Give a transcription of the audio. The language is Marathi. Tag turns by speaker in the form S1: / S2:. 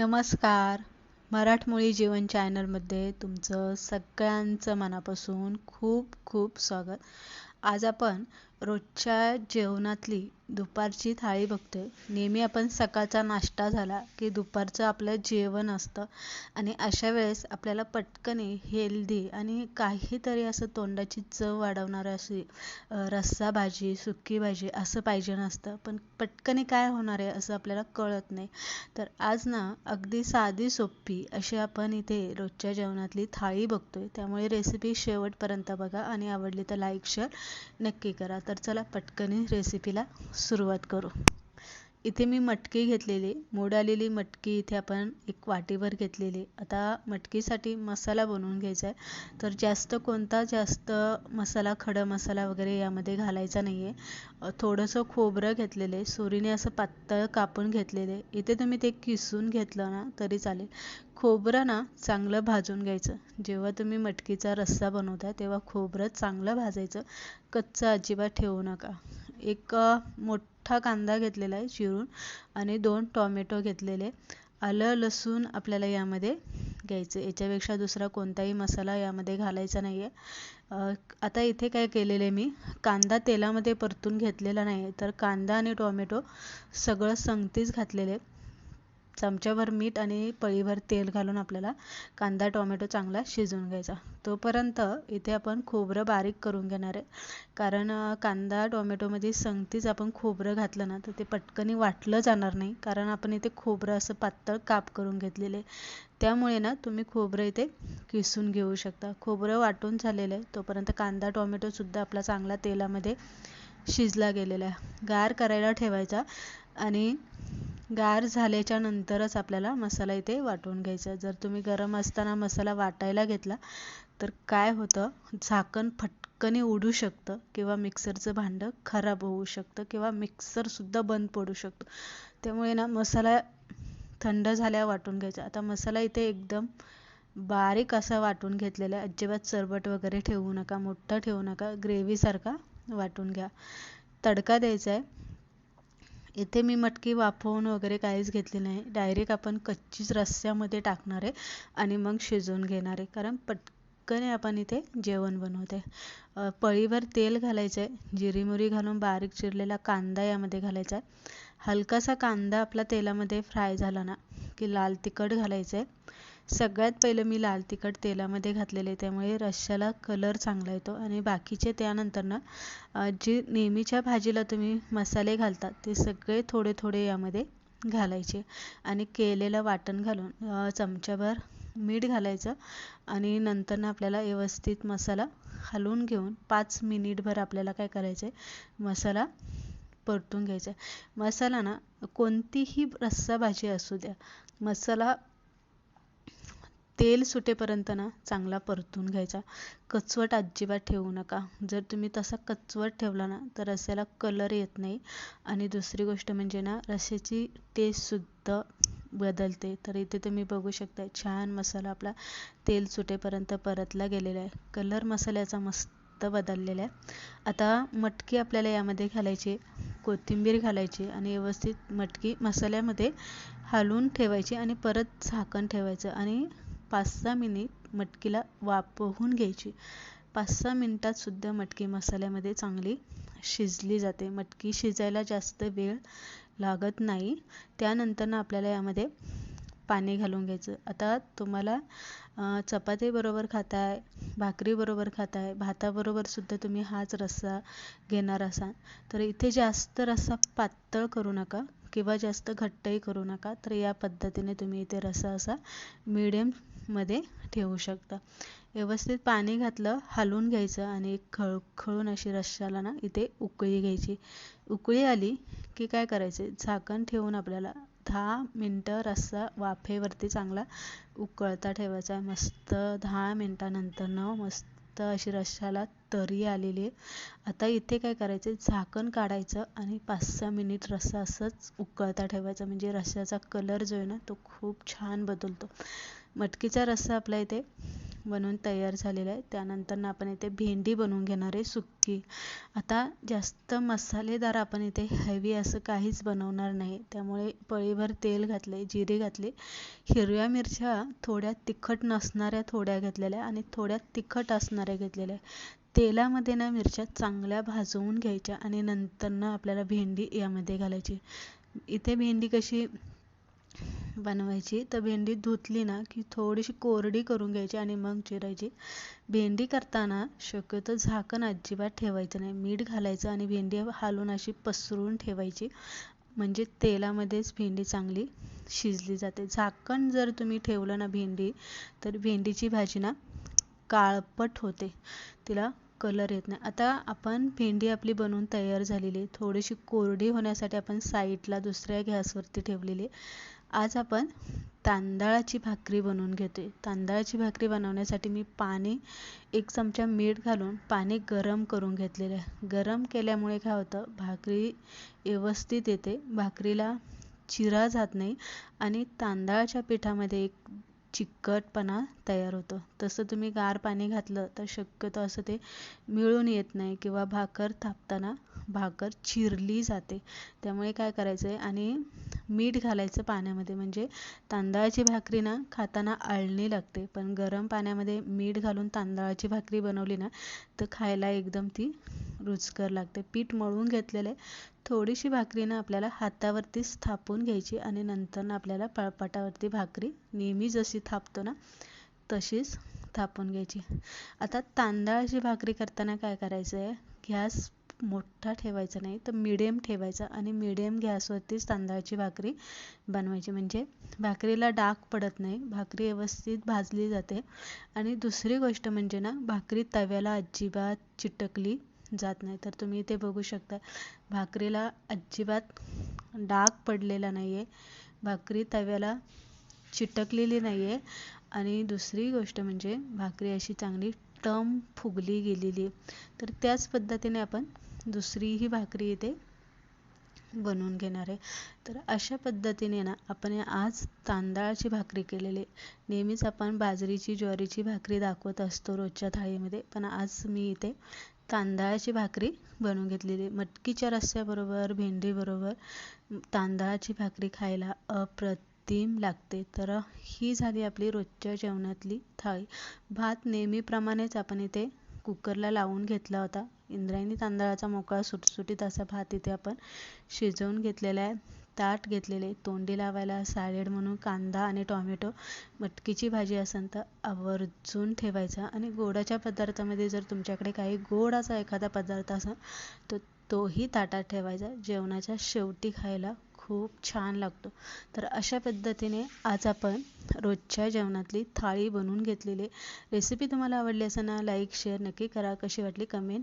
S1: नमस्कार. मराठमोळी जीवन चॅनलमध्ये तुमचं सगळ्यांचं मनापासून खूप खूप स्वागत. आज आपण रोजच्या जेवणातली दुपारची थाळी बघतोय. नेहमी आपण सकाळचा नाश्ता झाला की दुपारचं आपलं जेवण असतं. आणि अशा वेळेस आपल्याला पटकन हेल्दी आणि काहीतरी असं तोंडाची चव वाढवणारं अशी रस्सा भाजी सुकी भाजी असं पाहिजे नसतं. पण पटकन काय होणार आहे असं आपल्याला कळत नाही. तर आज ना अगदी साधी सोपी अशी आपण इथे रोजच्या जेवणातली थाळी बघतोय. त्यामुळे रेसिपी शेवटपर्यंत बघा आणि आवडली तर लाईक शेअर नक्की करा. तर चला पटकनी रेसिपीला सुरुवात करू. इथे मी मटकी घेतलेली मोड आलेली मटकी इथे आपण एक वाटीवर घेतलेली आता मटकीसाठी मसाला बनवून घ्यायचा आहे. तर जास्त कोणता जास्त मसाला खडा मसाला वगैरे यामध्ये घालायचा नाही आहे थोडंसं खोबरं घेतलेलं आहे. सुरीने असं पातळ कापून घेतलेले इथे तुम्ही ते किसून घेतलं ना तरी चालेल. खोबरं ना चांगलं भाजून घ्यायचं. जेव्हा तुम्ही मटकीचा रस्सा बनवता तेव्हा खोबरं चांगलं भाजायचं. कच्चं अजिबात ठेवू नका. एक मोठ कांदा घेतलेला आहे चिरून आणि दोन टॉमॅटो घेतलेले. आलं लसूण आपल्याला यामध्ये घ्यायचं. याच्यापेक्षा दुसरा कोणताही मसाला यामध्ये घालायचा नाही आहे आता इथे काय केलेलं आहे मी? कांदा तेलामध्ये परतून घेतलेला नाही आहे तर कांदा आणि टॉमॅटो सगळं संगतीच घातलेले. चमच्याभर मीठ आणि पळीभर तेल घालून आपल्याला कांदा टोमॅटो चांगला शिजवून घ्यायचा. तोपर्यंत इथे आपण खोबरं बारीक करून घेणार आहे. कारण कांदा टोमॅटोमध्ये संगतीच आपण खोबरं घातलं ना तर ते पटकनी वाटलं जाणार नाही. कारण आपण इथे खोबरं असं पातळ काप करून घेतलेले त्यामुळे ना तुम्ही खोबरं इथे किसून घेऊ शकता. खोबरं वाटून झालेलं आहे. तोपर्यंत कांदा टोमॅटोसुद्धा आपला चांगला तेलामध्ये शिजला गेलेला आहे. गार करायला ठेवायचा आणि गार झाल्याच्या नंतरच आपल्याला मसाला इथे वाटून घ्यायचा. जर तुम्ही गरम असताना मसाला वाटायला घेतला तर काय होतं? झाकण फटकने उडू शकतं किंवा मिक्सरचं भांडं खराब होऊ शकतं किंवा मिक्सरसुद्धा बंद पडू शकतो. त्यामुळे ना मसाला थंड झाल्या वाटून घ्यायचा. आता मसाला इथे एकदम बारीक असा वाटून घेतलेला आहे. अजिबात चरबट वगैरे ठेवू नका मोठा ठेवू नका. ग्रेव्हीसारखा वाटून घ्या. तडका द्यायचा आहे. इथे मी मटकी वाफवून वगैरे काहीच घेतली नाही. डायरेक्ट आपण कच्चीच रस्स्यामध्ये टाकणार आहे आणि मग शिजवून घेणार आहे. कारण पटकन आपण इथे जेवण बनवते. पळीवर तेल घालायचं आहे जिरीमुरी घालून बारीक चिरलेला कांदा यामध्ये घालायचा आहे. हलकासा कांदा आपला तेलामध्ये फ्राय झाला ना की लाल तिखट घालायचं आहे सगळ्यात पहिलं मी लाल तिखट तेलामध्ये घातलेले त्यामुळे रश्श्याला कलर चांगला येतो. आणि बाकीचे त्यानंतर ना जे नेहमीच्या भाजीला तुम्ही मसाले घालतात ते सगळे थोडे थोडे यामध्ये घालायचे. आणि केलेलं वाटण घालून चमच्याभर मीठ घालायचं. आणि नंतर आपल्याला व्यवस्थित मसाला हलवून घेऊन पाच मिनिटभर आपल्याला काय करायचं आहे मसाला परतून घ्यायचा. आहे मसाला ना कोणतीही रस्सा भाजी असू द्या मसाला तेल सुटेपर्यंत ना चांगला परतून घ्यायचा. कचवट अजिबात ठेवू नका. जर तुम्ही तसा कचवट ठेवला ना तर रस्याला कलर येत नाही. आणि दुसरी गोष्ट म्हणजे ना रस्याची टेस्टसुद्धा बदलते. तर इथे तुम्ही बघू शकता छान मसाला आपला तेल सुटेपर्यंत परतला गेलेला आहे. कलर मसाल्याचा मस्त बदललेला आहे. आता मटकी आपल्याला यामध्ये घालायची कोथिंबीर घालायची आणि व्यवस्थित मटकी मसाल्यामध्ये हलवून ठेवायची आणि परत झाकण ठेवायचं. आणि पाच सहा मिनिट मटकीला वाफवून घ्यायची. पाच सहा मिनटात सुद्धा मटकी मसाल्यामध्ये चांगली शिजली जाते. मटकी शिजायला जास्त वेळ लागत नाही. त्यानंतर आपल्याला यामध्ये पाणी घालून घ्यायचं. आता तुम्हाला चपातीबरोबर खाताय भाकरीबरोबर खाताय भाताबरोबर सुद्धा तुम्ही हाच रस्सा घेणार असाल. तर इथे जास्त रस्सा पातळ करू नका किंवा जास्त घट्टही करू नका. तर या पद्धतीने तुम्ही इथे रस्सा असा मध्ये ठेवू शकता. व्यवस्थित पाणी घातलं हलवून घ्यायचं आणि एक खळखळून अशी रश्श्याला ना इथे उकळी घ्यायची. उकळी आली की काय करायचे? झाकण ठेवून आपल्याला दहा मिनटं रस्सा वाफेवरती चांगला उकळता ठेवायचा आहे. मस्त दहा मिनटानंतर मस्त अशी रश्श्याला तरी आलेली आहे. आता इथे काय करायचं? झाकण काढायचं आणि पाच सहा मिनिट रस्सा असंच उकळता ठेवायचा. म्हणजे रस्स्याचा कलर जो आहे ना तो खूप छान बदलतो. मटकीचा रस्सा आपला इथे बनवून तयार झालेला आहे. त्यानंतर आपण इथे भेंडी बनवून घेणार आहे सुक्की. आता जास्त मसालेदार आपण इथे हेवी असं काहीच बनवणार नाही. त्यामुळे पळीभर तेल घातले जिरे घातले. हिरव्या मिरच्या थोड्या तिखट नसणाऱ्या थोड्या घेतलेल्या आणि थोड्या तिखट असणाऱ्या घेतलेल्या तेलामध्ये ना मिरच्या चांगल्या भाजवून घ्यायच्या आणि नंतर ना आपल्याला भेंडी यामध्ये घालायची. इथे भेंडी कशी बनवायची. तर भेंडी धुतली ना की थोडीशी कोरडी करून घ्यायची आणि मग चिरायची. भेंडी करताना शक्यतो झाकण अजिबात ठेवायचं नाही. मीठ घालायचं आणि भेंडी हालून अशी पसरून ठेवायची. म्हणजे तेलामध्येच भेंडी चांगली शिजली जाते. झाकण जर तुम्ही ठेवलं ना भेंडी तर भेंडीची भाजी ना काळपट होते. तिला कलर येत नाही. आता आपण भेंडी आपली बनवून तयार झालेली थोडीशी कोरडी होण्यासाठी आपण साईडला दुसऱ्या गॅसवरती ठेवलेली आज आपण तांदळाची भाकरी बनवून घेतोय. तांदळाची भाकरी बनवण्यासाठी मी पाणी एक चमचा मीठ घालून पाणी गरम करून घेतलेलं आहे. गरम केल्यामुळे काय होतं? भाकरी व्यवस्थित येते. भाकरीला चिरा जात नाही आणि तांदळाच्या पिठामध्ये एक चिकटपणा तयार होतो. तसं तुम्ही गार पाणी घातलं तर शक्यतो असं ते मिळून येत नाही किंवा भाकर थापताना भाकर चिरली जाते. त्यामुळे काय करायचं आहे आणि मीठ घालायचं पाण्यामध्ये. म्हणजे तांदळाची भाकरी ना खाताना आळणी लागते. पण गरम पाण्यामध्ये मीठ घालून तांदळाची भाकरी बनवली ना तर खायला एकदम ती रुचकर लागते. पीठ मळून घेतलेले थोडीशी भाकरी ना आपल्याला हातावरतीच थापून घ्यायची आणि नंतर ना आपल्याला पळपाटावरती भाकरी नेहमी जशी थापतो ना तशीच थापून घ्यायची. आता तांदळाची भाकरी करताना काय करायचं आहे गॅस मोठा ठेवायचा नाही तर मिडियम ठेवायचा आणि मिडियम गॅसवरतीच तांदळाची भाकरी बनवायची. म्हणजे भाकरीला डाग पडत नाही भाकरी व्यवस्थित भाजली जाते. आणि दुसरी गोष्ट म्हणजे ना भाकरी तव्याला अजिबात चिटकली जात नाही. तर तुम्ही इथे बघू शकता भाकरीला अजिबात डाग पडलेला नाही आहे भाकरी तव्याला चिटकलेली नाही आहे आणि दुसरी गोष्ट म्हणजे भाकरी अशी चांगली टम फुगली गेलेली आहे. तर त्याच पद्धतीने आपण दुसरीही भाकरी इथे बनवून घेणार आहे. तर अशा पद्धतीने ना आपण आज तांदळाची भाकरी केलेली नेहमीच आपण बाजरीची ज्वारीची भाकरी दाखवत असतो रोजच्या थाळीमध्ये. पण आज मी इथे तांदळाची भाकरी बनवून घेतलेली मटकीच्या रस्स्याबरोबर भेंडीबरोबर तांदळाची भाकरी खायला अप्रतिम लागते. तर ही झाली आपली रोजच्या जेवणातली थाळी. भात नेहमीप्रमाणेच आपण इथे कुकरला लावून घेतला होता. इंद्रायणी तांदळाचा मोकळा सुटसुटीत असा भात इथे आपण शिजवून घेतलेला आहे. ताट घेतलेले तोंडी लावायला सॅलेड म्हणून कांदा आणि टॉमॅटो मटकीची भाजी असेल तर आवर्जून ठेवायचा. आणि गोडाच्या पदार्थामध्ये जर तुमच्याकडे काही गोड असा एखादा पदार्थ असेल तर तोही ताटात ठेवायचा. जेवणाच्या शेवटी खायला खूप छान लागतो. तर अशा पद्धतीने आज आपण रोजच्या जेवणातली थाळी बनवून घेतलेली रेसिपी तुम्हाला आवडली असेल ना लाईक शेअर नक्की करा. कशी वाटली कमेंट